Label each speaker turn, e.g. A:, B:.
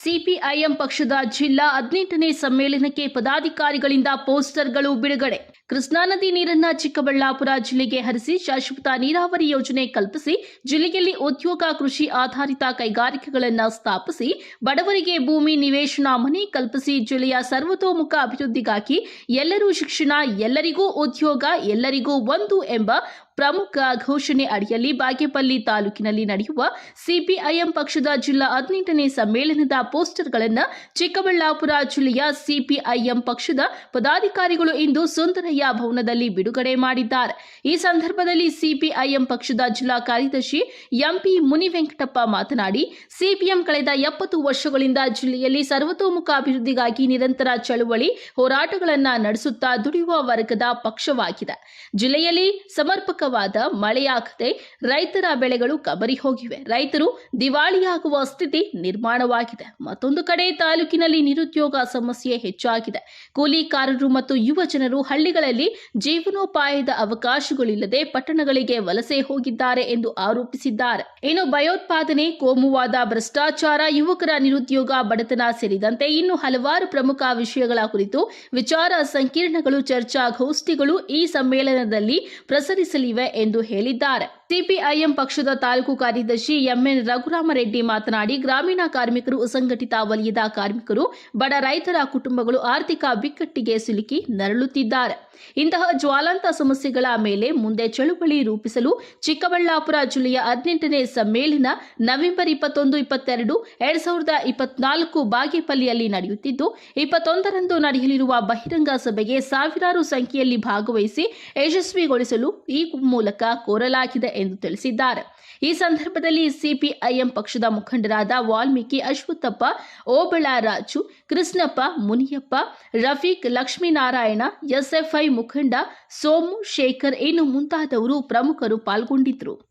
A: CPIM ಪಕ್ಷದ ಜಿಲ್ಲಾ ಹದಿನೆಂಟನೇ ಸಮ್ಮೇಳನಕ್ಕೆ ಪದಾಧಿಕಾರಿಗಳಿಂದ ಪೋಸ್ಟರ್ಗಳು ಬಿಡುಗಡೆ. ಕೃಷ್ಣಾ ನದಿ ನೀರನ್ನ ಚಿಕ್ಕಬಳ್ಳಾಪುರ ಜಿಲ್ಲೆಗೆ ಹರಿಸಿ ಶಾಶ್ವತ ನೀರಾವರಿ ಯೋಜನೆ ಕಲ್ಪಿಸಿ ಜಿಲ್ಲೆಯಲ್ಲಿ ಉದ್ಯೋಗ ಕೃಷಿ ಆಧಾರಿತ ಕೈಗಾರಿಕೆಗಳನ್ನು ಸ್ಥಾಪಿಸಿ ಬಡವರಿಗೆ ಭೂಮಿ ನಿವೇಶನ ಮನೆ ಕಲ್ಪಿಸಿ ಜಿಲ್ಲೆಯ ಸರ್ವತೋಮುಖ ಅಭಿವೃದ್ಧಿಗಾಗಿ ಎಲ್ಲರೂ ಶಿಕ್ಷಣ, ಎಲ್ಲರಿಗೂ ಉದ್ಯೋಗ, ಎಲ್ಲರಿಗೂ ಒಂದು ಎಂಬ ಪ್ರಮುಖ ಘೋಷಣೆ ಅಡಿಯಲ್ಲಿ ಬಾಗೇಪಲ್ಲಿ ತಾಲೂಕಿನಲ್ಲಿ ನಡೆಯುವ ಸಿಪಿಐಎಂ ಪಕ್ಷದ ಜಿಲ್ಲಾ ಹದಿನೆಂಟನೇ ಸಮ್ಮೇಳನದ ಪೋಸ್ಟರ್ಗಳನ್ನು ಚಿಕ್ಕಬಳ್ಳಾಪುರ ಜಿಲ್ಲೆಯ ಸಿಪಿಐಎಂ ಪಕ್ಷದ ಪದಾಧಿಕಾರಿಗಳು ಇಂದು ಸುಂದರಯ್ಯ ಭವನದಲ್ಲಿ ಬಿಡುಗಡೆ ಮಾಡಿದ್ದಾರೆ. ಈ ಸಂದರ್ಭದಲ್ಲಿ ಸಿಪಿಐಎಂ ಪಕ್ಷದ ಜಿಲ್ಲಾ ಕಾರ್ಯದರ್ಶಿ ಎಂಪಿ ಮುನಿವೆಂಕಟಪ್ಪ ಮಾತನಾಡಿ, ಸಿಪಿಎಂ ಕಳೆದ ಎಪ್ಪತ್ತು ವರ್ಷಗಳಿಂದ ಜಿಲ್ಲೆಯಲ್ಲಿ ಸರ್ವತೋಮುಖ ಅಭಿವೃದ್ಧಿಗಾಗಿ ನಿರಂತರ ಚಳುವಳಿ ಹೋರಾಟಗಳನ್ನು ನಡೆಸುತ್ತಾ ದುಡಿಯುವ ವರ್ಗದ ಪಕ್ಷವಾಗಿದೆ. ಜಿಲ್ಲೆಯಲ್ಲಿ ಸಮರ್ಪಕವಾದ ಮಳೆಯಾಗದೆ ರೈತರ ಬೆಳೆಗಳು ಕಬರಿ ಹೋಗಿವೆ. ರೈತರು ದಿವಾಳಿಯಾಗುವ ಸ್ಥಿತಿ ನಿರ್ಮಾಣವಾಗಿದೆ. ಮತ್ತೊಂದು ಕಡೆ ತಾಲೂಕಿನಲ್ಲಿ ನಿರುದ್ಯೋಗ ಸಮಸ್ಯೆ ಹೆಚ್ಚಾಗಿದೆ. ಕೂಲಿಕಾರರು ಮತ್ತು ಯುವ ಜನರು ಹಳ್ಳಿಗಳಲ್ಲಿ ಜೀವನೋಪಾಯದ ಅವಕಾಶಗಳಿಲ್ಲದೆ ಪಟ್ಟಣಗಳಿಗೆ ವಲಸೆ ಹೋಗಿದ್ದಾರೆ ಎಂದು ಆರೋಪಿಸಿದ್ದಾರೆ. ಇನ್ನು ಭಯೋತ್ಪಾದನೆ, ಕೋಮುವಾದ, ಭ್ರಷ್ಟಾಚಾರ, ಯುವಕರ ನಿರುದ್ಯೋಗ, ಬಡತನ ಸೇರಿದಂತೆ ಇನ್ನು ಹಲವಾರು ಪ್ರಮುಖ ವಿಷಯಗಳ ಕುರಿತು ವಿಚಾರ ಸಂಕಿರಣಗಳು ಚರ್ಚಾಗೋಷ್ಠಿಗಳು ಈ ಸಮ್ಮೇಳನದಲ್ಲಿ ಪ್ರಸರಿಸಲಿವೆ. ಎಂದು ಹೇಳಿದ್ದಾರೆ. ಸಿಪಿಐಎಂ ಪಕ್ಷದ ತಾಲೂಕು ಕಾರ್ಯದರ್ಶಿ ಎಂಎನ್ ರಘುರಾಮರೆಡ್ಡಿ ಮಾತನಾಡಿ, ಗ್ರಾಮೀಣ ಕಾರ್ಮಿಕರು ಅಸಂಘಟಿತ ವಲಯದ ಕಾರ್ಮಿಕರು, ಬಡ ರೈತರ ಕುಟುಂಬಗಳು ಆರ್ಥಿಕ ಬಿಕ್ಕಟ್ಟಿಗೆ ಸಿಲುಕಿ ನರಳುತ್ತಿದ್ದಾರೆ. ಇಂತಹ ಜ್ವಾಲಾಂತ ಸಮಸ್ಯೆಗಳ ಮೇಲೆ ಮುಂದೆ ಚಳುವಳಿ ರೂಪಿಸಲು ಚಿಕ್ಕಬಳ್ಳಾಪುರ ಜಿಲ್ಲೆಯ ಹದಿನೆಂಟನೇ ಸಮ್ಮೇಳನ ನವೆಂಬರ್ ಇಪ್ಪತ್ತೊಂದು, ಇಪ್ಪತ್ತೆರಡು, ಎರಡ್ ಸಾವಿರದ ಇಪ್ಪತ್ನಾಲ್ಕು ಬಾಗೇಪಲ್ಲಿಯಲ್ಲಿ ನಡೆಯುತ್ತಿದ್ದು, ಇಪ್ಪತ್ತೊಂದರಂದು ನಡೆಯಲಿರುವ ಬಹಿರಂಗ ಸಭೆಗೆ ಸಾವಿರಾರು ಸಂಖ್ಯೆಯಲ್ಲಿ ಭಾಗವಹಿಸಿ ಯಶಸ್ವಿಗೊಳಿಸಲು ಈ ಮೂಲಕ ಕೋರಲಾಗಿದೆ ಎಂದು ತಿಳಿಸಿದ್ದಾರೆ. ಈ ಸಂದರ್ಭದಲ್ಲಿ ಸಿಪಿಐಎಂ ಪಕ್ಷದ ಮುಖಂಡರಾದ ವಾಲ್ಮೀಕಿ, ಅಶ್ವತ್ಥಪ್ಪ, ಓಬಳಾರಾಜು, ಕೃಷ್ಣಪ್ಪ, ಮುನಿಯಪ್ಪ, ರಫೀಕ್, ಲಕ್ಷ್ಮೀನಾರಾಯಣ, ಎಸ್ಎಫ್ಐ ಮುಖಂಡ ಸೋಮು ಶೇಖರ್, ಇನ್ನು ಮುಂತಾದವರು ಪ್ರಮುಖರು ಪಾಲ್ಗೊಂಡಿದ್ದರು.